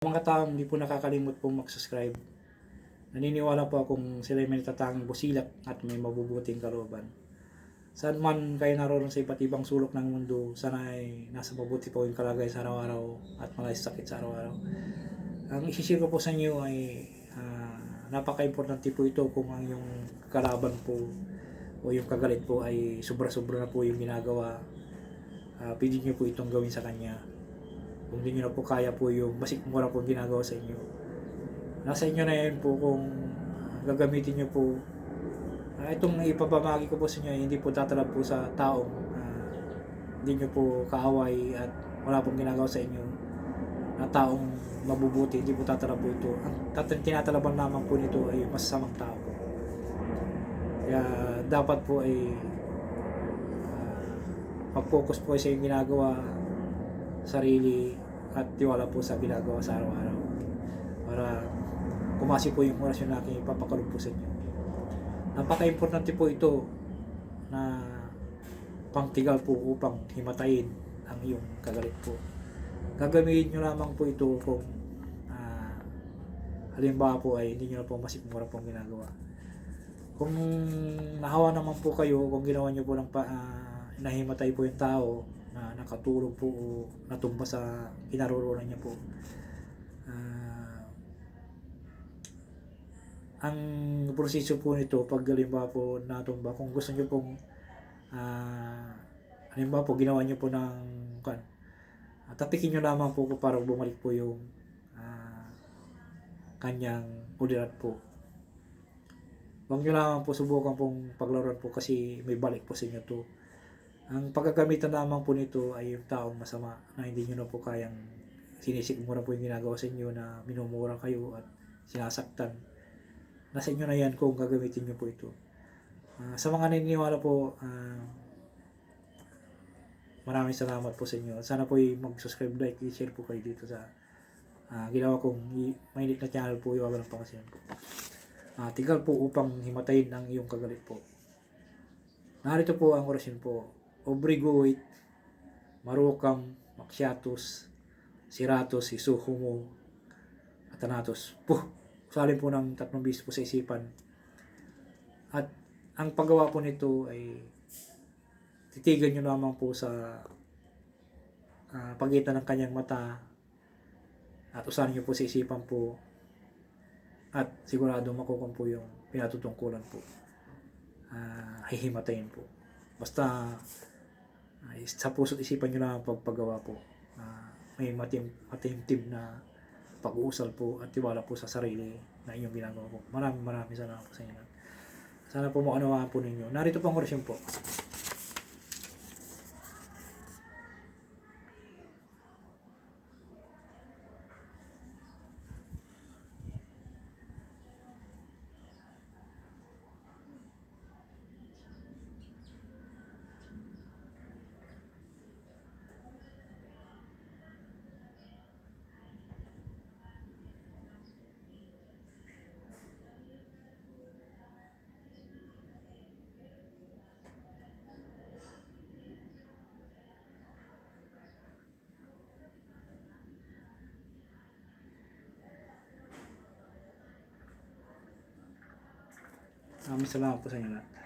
Mga taong hindi po nakakalimot po mag-subscribe. Naniniwala po akong sila may natatanging busilak at may mabubuting kalooban. Saan man kayo naroon sa iba't ibang sulok ng mundo, sana ay nasa mabuti po yung kalagay sa araw-araw at mga sakit sa araw-araw. Ang isisir ko po sa inyo ay ah, napaka-importante po ito kung ang yung kalaban po o yung kagalit po ay sobra-sobra na po yung ginagawa. Uh, pwede nyo po itong gawin sa kanya kung hindi nyo na po kaya po yung masikmura po ginagawa sa inyo. Nasa inyo na yan po kung gagamitin nyo po. Ah, itong ipapamagi ko po sa inyo, hindi po tatalab po sa taong ah, hindi nyo po kaaway at wala pong ginagawa sa inyo na taong mabubuti, hindi po tatalab po ito. Ang tat- tinatalaban lamang po nito ay masasamang tao po. Kaya dapat po ay ah, mag-focus po sa yung ginagawa sarili at tiwala po sa ginagawa sa araw-araw para kumasi po yung orasyon na aking ipapakalog po sa inyo. Napaka-importante po ito na pangtigal po upang himatayin ang iyong kagalit po. Gagamitin nyo lamang po ito kung ah, halimbawa po ay hindi nyo na po masikmura pong ginagawa. Kung nahawa naman po kayo, kung ginawa nyo po ng pa, ah, nahimatay po yung tao, na nakatulog po o natumba sa kinaroroonan niya po. Ah, ang proseso po nito, pag halimbawa po natumba, kung gusto niyo pong ah, halimbawa po ginawa niyo po ng kan, uh, tapikin niyo lamang po para bumalik po yung ah, kanyang ulirat po. Huwag niyo lamang po subukan pong paglaruan po kasi may balik po sa inyo to. Ang pagkagamitan lamang po nito ay yung taong masama na hindi nyo na po kayang sinisikmura po yung ginagawa sa inyo na minumura kayo at sinasaktan. Nasa inyo na yan kung gagamitin nyo po ito. Ah, sa mga naniniwala po, ah, maraming salamat po sa inyo. Sana po mag-subscribe, like, i-share po kayo dito sa ah, ginawa kong mainit na channel po yung walang pangasinan po. Ah, tigal po upang himatayin ang iyong kagalit po. Narito po ang orasyon po. Obriguit, Marukam, Maxiatus, Siratus, Isuhumo, Atanatos. Puh! Salin po ng tatlong bis po sa isipan. At ang paggawa po nito ay titigan nyo lamang po sa ah, pagitan ng kanyang mata at usahin nyo po sa isipan po at sigurado makukuha po yung pinatutungkulan po. Ah, hihimatayin po. Basta sa puso't isipan nyo lang ang pagpagawa po. Ah, may matim, matimtim na pag-uusal po at tiwala po sa sarili na inyong ginagawa po. Maraming maraming salamat po sa inyo. Sana po maunawaan po ninyo. Narito po ang orasyon po. Maraming salamat po sa inyo lahat.